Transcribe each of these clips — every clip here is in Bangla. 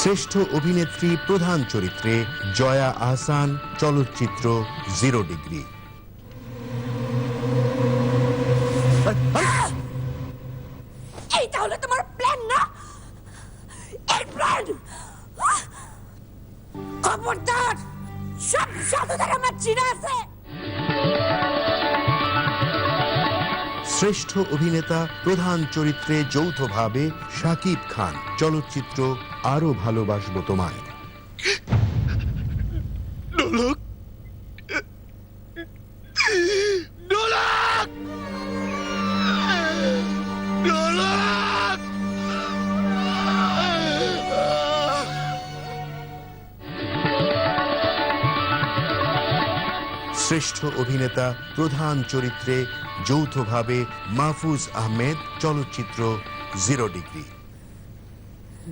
শ্রেষ্ঠ অভিনেত্রী প্রধান চরিত্রে জয়া আহসান, চলচ্চিত্র জিরো ডিগ্রি। এই তাহলে তোমার প্ল্যান না? এই প্ল্যান খবরদার! সব সাধুদের আমার চিনা আছে! শ্রেষ্ঠ অভিনেতা প্রধান চরিত্রে যৌথভাবে শাকিব খান। চলচ্চিত্র আরও ভালোবাসবো তোমায়। শ্রেষ্ঠ অভিনেতা প্রধান চরিত্রে যৌথভাবে মাহফুজ আহমেদ চলচ্চিত্র জিরো ডিগ্রি।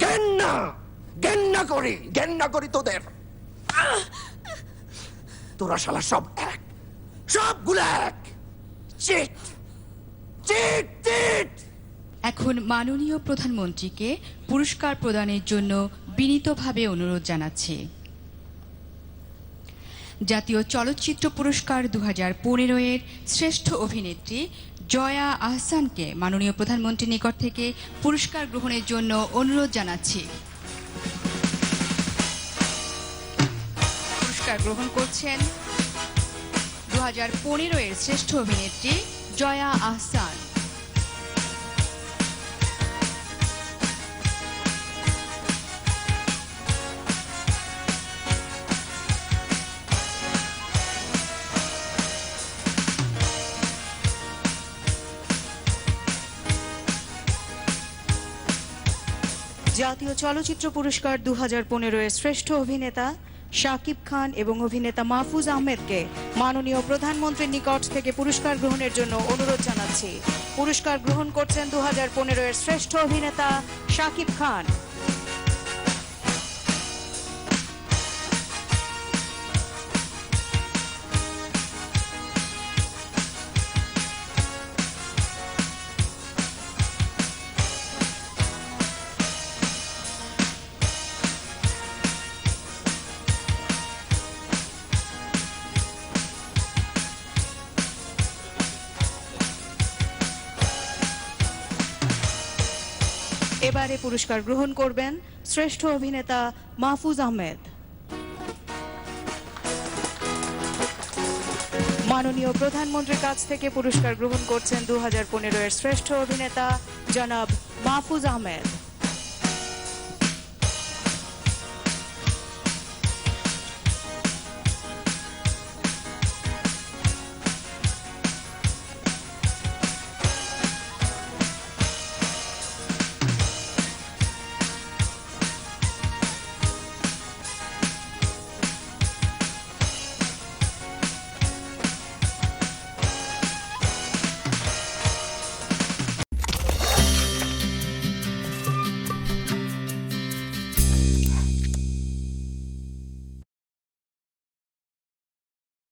ঘেন্না ঘেন্না করি! ঘেন্না করি তোদের। তোরা শালা সব এক। সবগুলো এক। চিট! Cheat cheat! এখন মাননীয় প্রধানমন্ত্রীকে পুরস্কার প্রদানের জন্য বিনীতভাবে অনুরোধ জানাচ্ছি। জাতীয় চলচ্চিত্র পুরস্কার দু হাজার পনেরো এর শ্রেষ্ঠ অভিনেত্রী জয়া আহসানকে মাননীয় প্রধানমন্ত্রীর নিকট থেকে পুরস্কার গ্রহণের জন্য অনুরোধ জানাচ্ছি। পুরস্কার গ্রহণ করছেন দু হাজার পনেরো এর শ্রেষ্ঠ অভিনেত্রী জয়া আহসান। জাতীয় চলচ্চিত্র পুরস্কার দু হাজার শ্রেষ্ঠ অভিনেতা শাকিব খান এবং অভিনেতা মাহফুজ আহমেদকে মাননীয় প্রধানমন্ত্রীর নিকট থেকে পুরস্কার গ্রহণের জন্য অনুরোধ জানাচ্ছি। পুরস্কার গ্রহণ করছেন দু হাজার শ্রেষ্ঠ অভিনেতা শাকিব খান। এবারে পুরস্কার গ্রহণ করবেন শ্রেষ্ঠ অভিনেতা মাহফুজ আহমেদ। মাননীয় প্রধানমন্ত্রীর কাছ থেকে পুরস্কার গ্রহণ করছেন দু হাজার পনেরো এর শ্রেষ্ঠ অভিনেতা জনাব মাহফুজ আহমেদ।